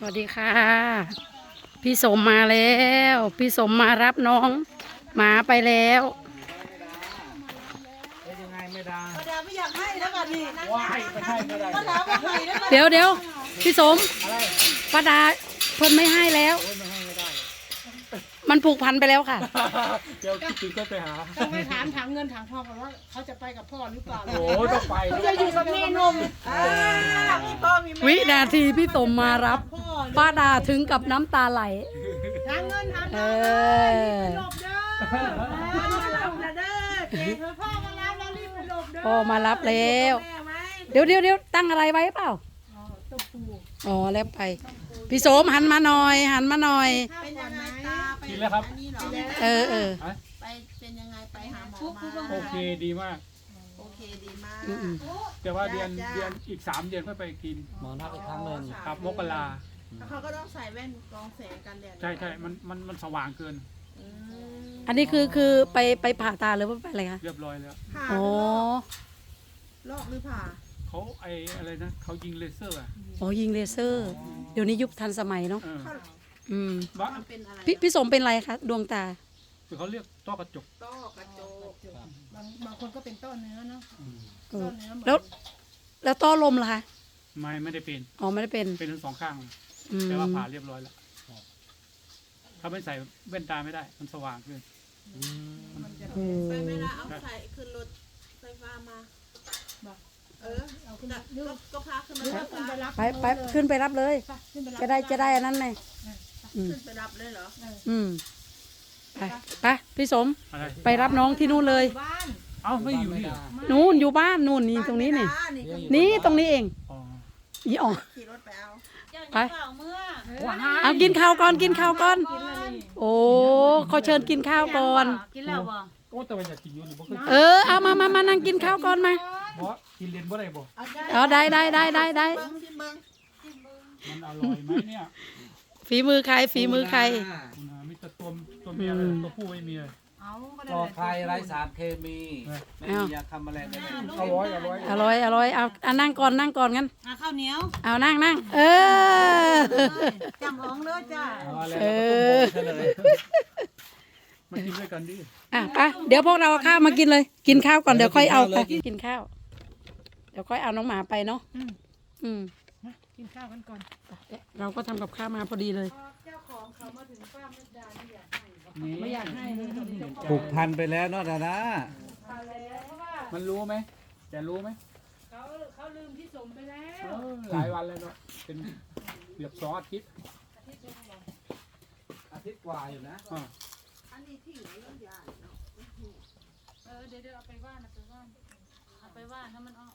สวัสดีค่ะ พี่สมมาแล้ว พี่สมมารับน้องหมาไปแล้วเป็นยังไงไม่ได้ดาไม่อยากให้แล้วกันนี่ว้ายไม่ใช่ไม่ได้ก็ถามว่าให้แล้วกันเดี๋ยวเดี๋ยวพี่สมอะไรป้าดาเพิ่นไม่ให้แล้ว โอ้ยไม่ให้ไม่ได้มันผูกพันไปแล้วค่ะ เดี๋ยวคิดถึงก็ไปหา ต้องไปถามถามเงินถามทองก่อนว่าเขาจะไปกับพ่อหรือเปล่าโอ้ต้องไปเขาจะอยู่กับแม่นมอ่ามีพ่อมีแม่วินาทีพี่สมมารับพ่อป้าดาถึงกับน้ำตาไหล ถามเงินถามเอทองอหลบเด้อมารับนะเด้อเจ๊เธอพ่อมารับแล้วรีบไปหลบเด้อพ่อมารับแล้ว แม่ไหมเดี๋ยวเดี๋ยวเดี๋ยวตั้งอะไรไว้เปล่า อ๋อตบปูอ๋อแล้วไป พี่สมหันมาหน่อย หันมาหน่อย เป็นยังไงตาไป กินแล้วครับ อันนี้เหรอเออเออไปเป็นยังไงไปหาหมอมาโอเคดีมาก โอเคดีมากอืมอืมแต่ว่าเดือนจ้าเดือนอีกสามเดือนค่อยไปกินหมอนัดอีกครั้งหนึ่งครับมกราแล้วเขาก็ต้องใส่แว่นกรองแสงกันแดดใช่ใช่มันมันมันสว่างเกิน อืมอันนี้คือคือไปไปผ่าตาหรือว่าไปอะไรคะเรียบร้อยแล้วผ่าอ๋อลอกหรือผ่าเขาไออะไรนะเขายิงเลเซอร์อะอ๋อยิงเลเซอร์ เดี๋ยวนี้ยุคทันสมัยเนาะ เออ อืมว่ามันเป็นอะไรพี่พี่สมเป็นไรคะดวงตา คือเขาเรียกต้อกระจกต้อกระจกบางบางคนก็เป็นต้อเนื้อเนาะเอต้ออเนื้อเหมือนแล้ว แล้วต้อลมล่ะคะไม่ไม่ได้เป็นอ๋อไม่ได้เป็นเป็นทั้งสองข้างเลยอืมแต่ว่าผ่าเรียบร้อยแล้วถ้าไม่ใส่แว่นตาไม่ได้ มันสว่างเกินเออไปเวลาเอาใส่ขึ้นรถไฟฟ้ามาเออเอาขึ้นน่ะเรือก็ก็พาขึ้นรเรือถไฟขึ้นไปฟ้ารับไปไปขึ้นไปรับเลยไปขึ้นไปรับจะได้จะได้อันนั้นไง อืม ขึ้นไปรับเลยเหรออืม ไปไปพี่สม อะไรไปรับน้องที่นู่นเลย บ้านเอ้าไม่อยู่นี่เหรอนู่นอยู่บ้านนู่นนี่ตรงนี้นี่ บ้าไม่ได้นี่ตรงนี้เองอ๋ออีอ๋อ ขี่รถไปเอาไปเอากินข้าวก่อนกินข้าวก่อน โอ้เขาเชิญกินข้าวก่อน กินแล้วบ่โอ้แต่ว่าอยากกินอยู่นี่บ่เคยเออเอามามามานั่งกินข้าวก่อนมาเพราะกินเลนบ่ได้บ่เอาได้ได้ได้ได้ได้เบิ้งที่เบิ้งมันอร่อยไหมเนี่ย ฝีมือใครฝีมือใคร คุณอามีแต่ตัวตัวเมียเลยตัวผู้ไม่มีเลย เอาก็ปได้ลอดภัยไร้สารเคมีเออไม่มียาฆ่าแมลงใดๆอร่อยอร่อยอร่อยอร่อยเอาเอานั่งก่อนนั่งก่อนกันอะข้าวเหนียวเอานั่งนั่งเออ จำอ๋องเลยจ้าเอาอะไรเอเราก็ต้องอบอกเฉลยมากินด้วยกันดิอะไปเดี๋ยวพวกเราเอาข้าวมากินเลย กินข้าวก่อนเดี๋ยวค่อยเอาไปกินข้าว เดี๋ยวค่อยเอาน้องหมาไปเนาะอืม กินข้าวกันก่อนเราก็ทำกับข้าวมาพอดีเลยนี่ไม่อยากให้เลยผูกพันไปแล้วเนาะดาดามันรู้ไหมจะรู้ไหมเขาเขาลืมที่สมไปแล้เอวอหลายวันเลยเนาะเป็นเกือบสองอาทิตย์อาทิตย์กว่าอยู่นะอ่าอันนี้ที่ไหนเรื่องยาเนาะเออเดี๋ยวเดี๋ยวเอาไปว่านเอาไปว่านเอาไปว่านถ้ามันออก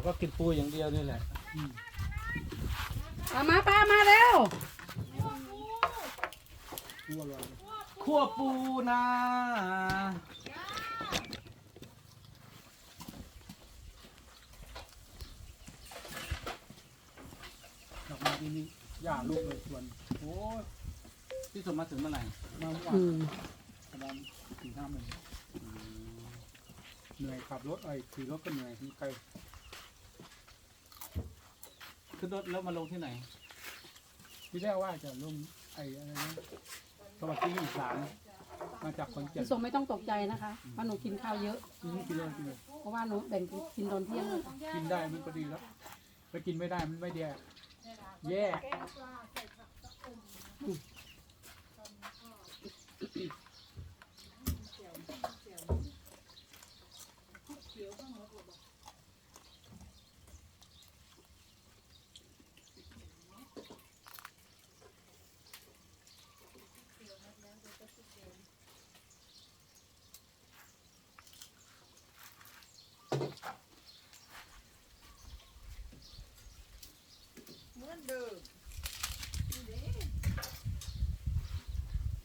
เราก็กินปูอย่างเดียวนี่แหละเอามาป้ามาเร็วรู้อร่อยขั้วปูนาดอกไม้ที่นี่ย่าลูกเลยสวนโอ้ยที่สมมาถึงเมื่อไหร่มาเมื่อวานอืมประมาณสี่ห้าโมงเหนื่อยขับรถไอ้ขี่รถก็เหนื่อยมีใคร ขึ้นรถแล้วมาลงที่ไหน ที่แรกว่าจะลงไอ้อะไรนะสวัสดีอีสานมาจากขอนแก่นพี่สมไม่ต้องตกใจนะคะเพราะหนูกินข้าวเยอะ นี่กินเลยกินเลยเพราะว่าหนูแบ่งกินตอนเที่ยงเลยกินได้มันก็ดีแล้วไปกินไม่ได้มันไม่แย่แย่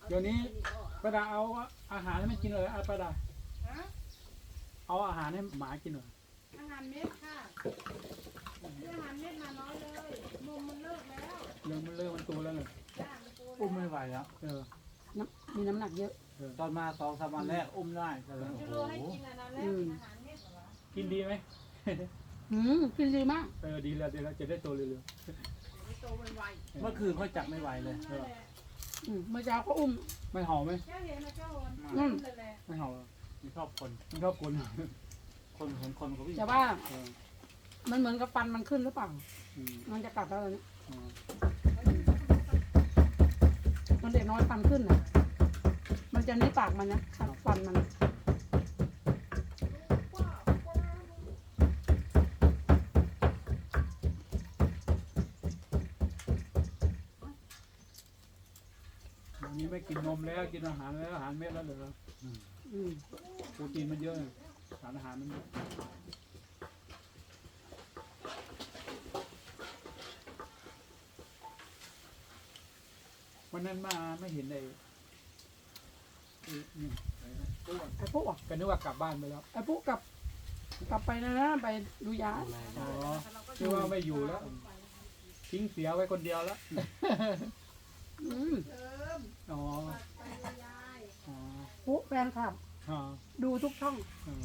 เดี๋ยวนี้ประดาเอาอาหารให้มันกินเลยอะประดาเอาอาหารให้หมากินเลยอาหารเม็ดค่ะซื้ออาหารเม็ดมาน้อยเลยมุมมันเลิกแล้วเรื่องมันเลิกมันตัวแล้วเลยจ้อุ้มไม่ไหวแล้ว เออมีน้ำหนักเยอะ ตอนมาสองสามวันแรกอุ้มได้แต่โอ้โหให้อ กินดีไหมอืมกินดีมาก เออดีแล้วดีแล้วจะได้โตเร็วไม่โตไวเมื่อคืนเขาจับไม่ไหวเลยๆนั่นแหละอืมเมื่อเช้าก็อุ้ม ๆไม่เห่าไหมเจ้าเห็นนะเจ้าโอนอืมเลยแหละไม่เห่าไม่ชอบคน มันชอบกลนคนเห็นคนก็วิ่งแต่ว่า เออมันเหมือนกับฟันมันขึ้นหรือเปล่า อืมมันจะกัดแล้วเนี่ยเออมันเด็กน้อยฟันขึ้นนะมันจะในปากมันนะกัดฟันมัน นี้ไม่กินนมแล้วกินอาหารแล้วอาหารเม็ดแล้วเหรออืมโปรตีนมันเยอะสารอาหารมันเยอะวันนั้นมาไม่เห็นเลยไอ้นี่อะไรนะอ้วนไอ้ปุ๊อะก็นึกว่ากลับบ้านไปแล้วไอ้ปุ๊กลับ กลับไปนะนะไปดูยาอ๋อคิดว่าไม่อยู่แล้ว ทิ้งเสียไว้คนเดียวแล้ว อืมเติ มอ๋อไปยายอ๋อปุ๊แฟนคลับ อ๋อดูทุกช่อง อ๋อ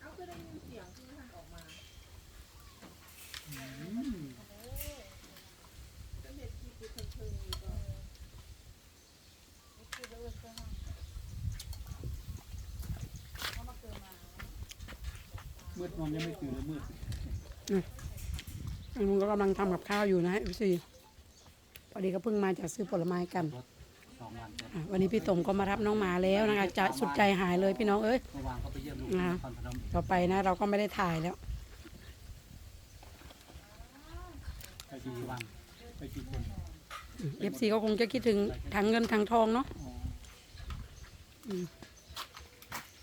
เอาคือได้ยินเสียงคือมันออกมาอืมก็เห็นที่คือเพิ่งๆอยู่ก็มืดนอนยังไม่ตื่นเลยมืด ลุงก็กำลังทำกับข้าวอยู่นะเอฟซีพอดีก็เพิ่งมาจากซื้อผลไม้กันสองวันเสร็จอะวันนี้พี่สมก็มารับน้องหมาแล้วนะคะจะสุดใจหายเลยพี่น้องเอ้ยเมื่อวานเขาไปเยี่ยมลูกอ่าคอนพนมต่อไปนะ เราก็ไม่ได้ถ่ายแล้วไปกี่วันไปกี่คนเอฟซีก็คงจะคิดถึงทางเงินทางทองเนาะอ๋อ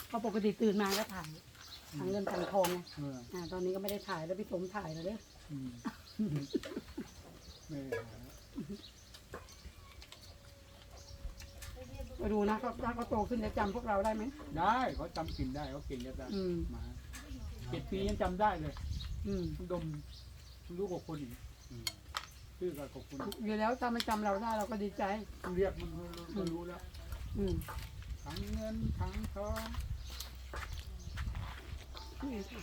เพราะปกติตื่นมาก็ถ่าย ทางเงินทางทองไงเอออ่าตอนนี้ก็ไม่ได้ถ่ายแล้วพี่สมถ่ายแล้วเด้ออืมไม่ได้หาไปดูนะเขาถ้าเขาโตขึ้นจะจำพวกเราได้ไหมได้เขาจำกลิ่นได้เขากลิ่นจะได้อืมหมาเจ็ดปียังจำได้เลยอืมดมรู้กว่าคนอีกอืมชื่อกับกบคนอยู่แล้วถ้าไม่จำเราได้เราก็ดีใจ เรียกมันก็รู้แล้วอืม ทั้งเงินทั้งทอง Please.